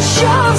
show